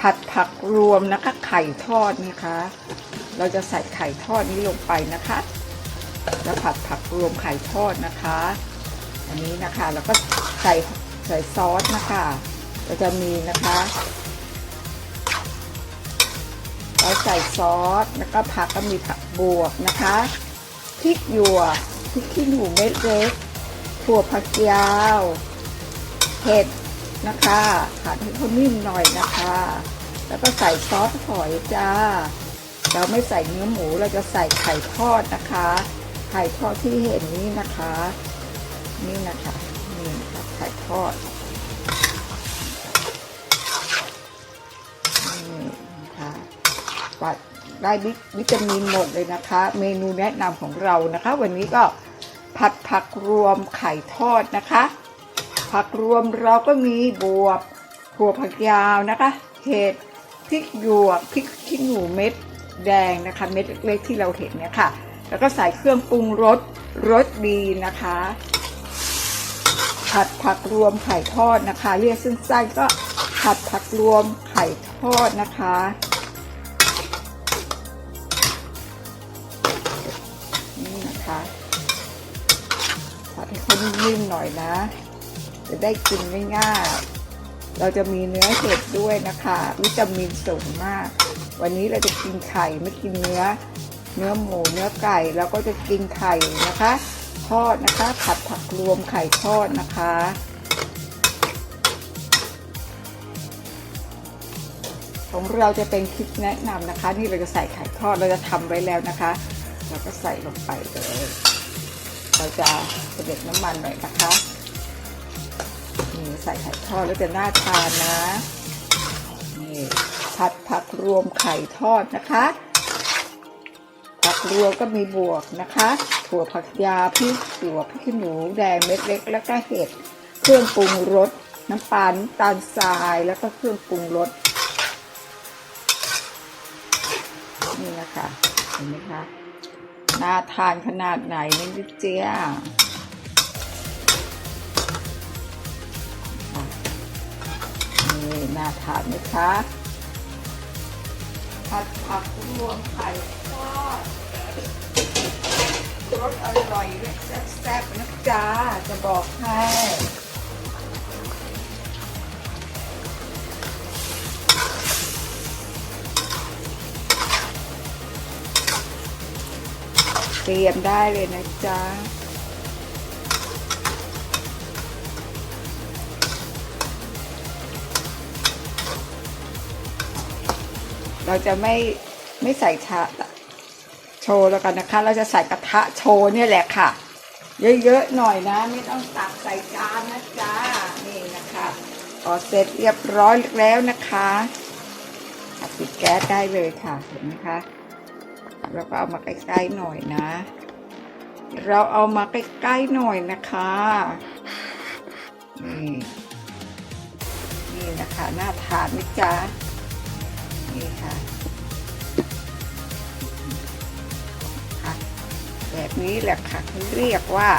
ผัดผักรวมนะคะ ไข่ทอดนะคะ เราจะใส่ไข่ทอดนี้ลงไปนะคะแล้วผัดผักรวมไข่ทอดนะคะ อันนี้นะคะแล้วก็ใส่ใส่ซอสนะคะเราจะมีนะคะเราใส่ซอสแล้วก็ผักก็มีผักบวกนะคะพริกหยวกพริกขี้หนูเม็ดเล็กถั่วผักยาวเห็ดนะคะผัดให้เขานิ่มหน่อยนะคะ แล้วก็ใส่ซอสหอยจ้า เราไม่ใส่เนื้อหมูเราจะใส่ไข่ทอดนะคะ ไข่ทอดที่เห็นนี้นะคะ นี่นะคะนี่นะคะไข่ทอดนี่นะคะปัดได้วิวิตามินหมดเลยนะคะ เมนูแนะนำของเรานะคะ วันนี้ก็ผัดผักรวมไข่ทอดนะคะ ผักรวมเราก็มีบวบถั่วผักยาวนะคะเห็ด พริกหยวกพริกขี้หนูเม็ดแดงนะคะ เม็ดเล็กๆที่เราเห็นเนี่ยค่ะ แล้วก็ใส่เครื่องปรุงรสรสดีนะคะ ผัดผักรวมไข่ทอดนะคะ เรียกสั้นๆก็ผัดผักรวมไข่ทอดนะคะนี่นะคะผัดให้เขานิ่มๆหน่อยนะ จะได้กินง่ายๆ เราจะมีเนื้อเห็ดด้วยนะคะ วิตามินสูงมาก วันนี้เราจะกินไข่ไม่กินเนื้อ เนื้อหมูเนื้อไก่แล้วก็จะกินไข่นะคะทอดนะคะผัดผักรวมไข่ทอดนะคะ ของเราจะเป็นคลิปแนะนำนะคะ นี่เราจะใส่ไข่ทอดเราจะทำไว้แล้วนะคะ เราก็ใส่ลงไปเลย เราจะเสด็จน้ำมันหน่อยนะคะ ส่ไข่ทอดแล้วจะน่าทานนะนี่ผัดผักรวมไข่ทอดนะคะ ผักรวมก็มีบวกนะคะถั่วผักยาพริกหยวพริกขี้หนูแดงเม็ดเล็ก แล้วก็เห็ดเครื่องปรุงรสน้ำปลาน้ำตาลทรายแล้วก็เครื่องปรุงรสนี่นะคะเห็นไหมคะน่าทานขนาดไหนนี่เจ๊ย น่าทานไหมคะผัดผักรวมไข่ทอดรสอร่อยและแซ่บๆนะจ๊ะจะบอกให้เตรียมได้เลยนะจ๊ะ เราจะไม่ไม่ใส่ชาโชว์แล้วกันนะคะ เราจะใส่กระทะโชว์เนี่ยแหละค่ะ เยอะๆหน่อยนะ ไม่ต้องตักใส่จานนะจ๊ะนี่นะคะพอเสร็จเรียบร้อยแล้วนะคะอะปิดแก๊สได้เลยค่ะเห็นไหมคะแล้วก็เอามาใกล้ๆหน่อยนะ เราเอามาใกล้ๆหน่อยนะคะนี่นี่นะคะน่าทานไหมจ๊ะ ค่ะค่ะ แบบนี้แหละค่ะเขาเรียกว่า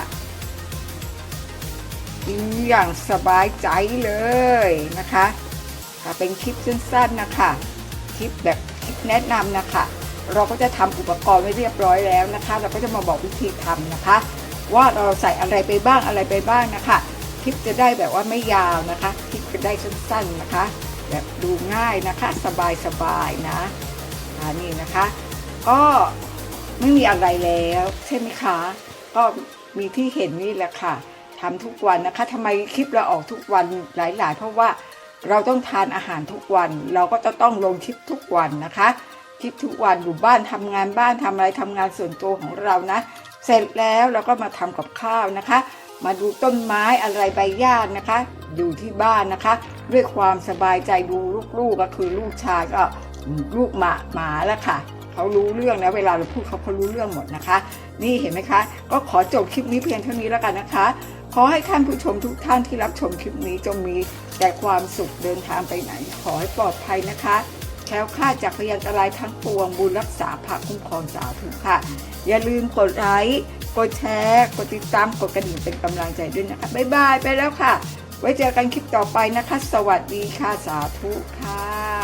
กินอย่างสบายใจเลยนะคะค่ะเป็นคลิปสั้นๆนะคะ คลิปแบบคลิปแนะนำนะคะ เราก็จะทำอุปกรณ์ไว้เรียบร้อยแล้วนะคะ เราก็จะมาบอกวิธีทำนะคะ ว่าเราใส่อะไรไปบ้างอะไรไปบ้างนะคะ คลิปจะได้แบบว่าไม่ยาวนะคะ คลิปจะได้สั้นๆนะคะ แบบดูง่ายนะคะสบายๆนะอันนี้นะคะ ก็ไม่มีอะไรแล้วใช่ไหมคะ ก็มีที่เห็นนี่แหละค่ะทำทุกวันนะคะทำไมคลิปเราออกทุกวันหลาย ๆ เพราะว่าเราต้องทานอาหารทุกวัน เราก็จะต้องลงคลิปทุกวันนะคะคลิปทุกวันอยู่บ้านทำงานบ้านทำอะไรทำงานส่วนตัวของเรานะ เสร็จแล้วเราก็มาทำกับข้าวนะคะ มาดูต้นไม้อะไรใบหญ้านะคะ อยู่ที่บ้านนะคะ ด้วยความสบายใจดูลูกๆก็คือลูกชายก็ลูกหมาหมาแล้วค่ะเขารู้เรื่องนะเวลาเราพูดเขาเขารู้เรื่องหมดนะคะ นี่เห็นไหมคะ ก็ขอจบคลิปนี้เพียงเท่านี้แล้วกันนะคะ ขอให้ท่านผู้ชมทุกท่านที่รับชมคลิปนี้จงมีแต่ความสุขเดินทางไปไหน ขอให้ปลอดภัยนะคะ แคล้วคลาดจากพยันตรายทั้งปวงบุญรักษาพระคุ้มครองสาวถูกค่ะ อย่าลืมกดไลค์กดแชร์กดติดตามกดกระดิ่งเป็นกำลังใจด้วยนะคะบ๊ายบายไปแล้วค่ะ ไว้เจอกันคลิปต่อไปนะคะ สวัสดีค่ะสาธุค่ะ